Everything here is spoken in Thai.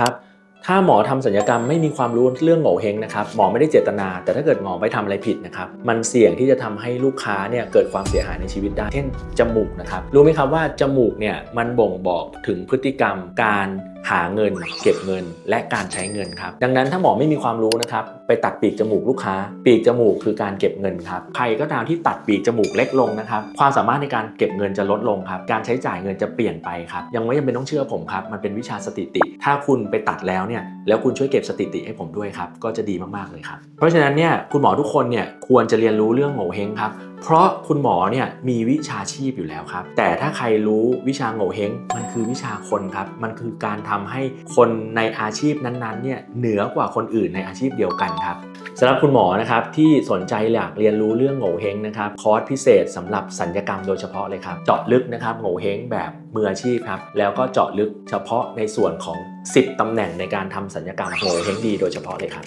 ครับถ้าหมอทำศัลยกรรมไม่มีความรู้เรื่องโง่เฮงนะครับหมอไม่ได้เจตนา แต่ถ้าเกิดหมอไปทำอะไรผิดนะครับมันเสี่ยงที่จะทำให้ลูกค้าเนี่ยเกิดความเสียหายในชีวิตได้เช่นจมูกนะครับรู้ไหมครับว่าจมูกเนี่ยมันบ่งบอกถึงพฤติกรรมการหาเงิน เก็บเงิน และการใช้เงินครับ ดังนั้นถ้าหมอไม่มีความรู้นะครับ ไปตัดปีกจมูกลูกค้า ปีกจมูกคือการเก็บเงินครับใครก็ตามที่ตัดปีกจมูกเล็กลงนะครับ ความสามารถในการเก็บเงินจะลดลงครับ การใช้จ่ายเงินจะเปลี่ยนไปครับ ยังไม่จำเป็นต้องเชื่อผมครับ มันเป็นวิชาสถิติ ถ้าคุณไปตัดแล้วเนี่ย แล้วคุณช่วยเก็บสถิติให้ผมด้วยครับ ก็จะดีมากๆเลยครับ เพราะฉะนั้นเนี่ย คุณหมอทุกคนเนี่ย ควรจะเรียนรู้เรื่องโง่เฮงครับ เพราะคุณหมอเนี่ยมีวิชาชีพอยู่แล้วครับ แต่ถ้าใครรู้วิชาโง่เฮงมันคือวิชาคนครับ มันคือการทำให้คนในอาชีพนั้นๆเนี่ยเหนือกว่าคนอื่นในอาชีพเดียวกันครับสำหรับคุณหมอนะครับที่สนใจอยากเรียนรู้เรื่องโง่เฮงนะครับคอร์สพิเศษสำหรับสัญญกรรมโดยเฉพาะเลยครับ เจาะลึกนะครับโง่เฮงแบบมืออาชีพครับแล้วก็เจาะลึกเฉพาะในส่วนของ 10ตำแหน่งในการทำสัญญกรรมโง่เฮงดีโดยเฉพาะเลยครับ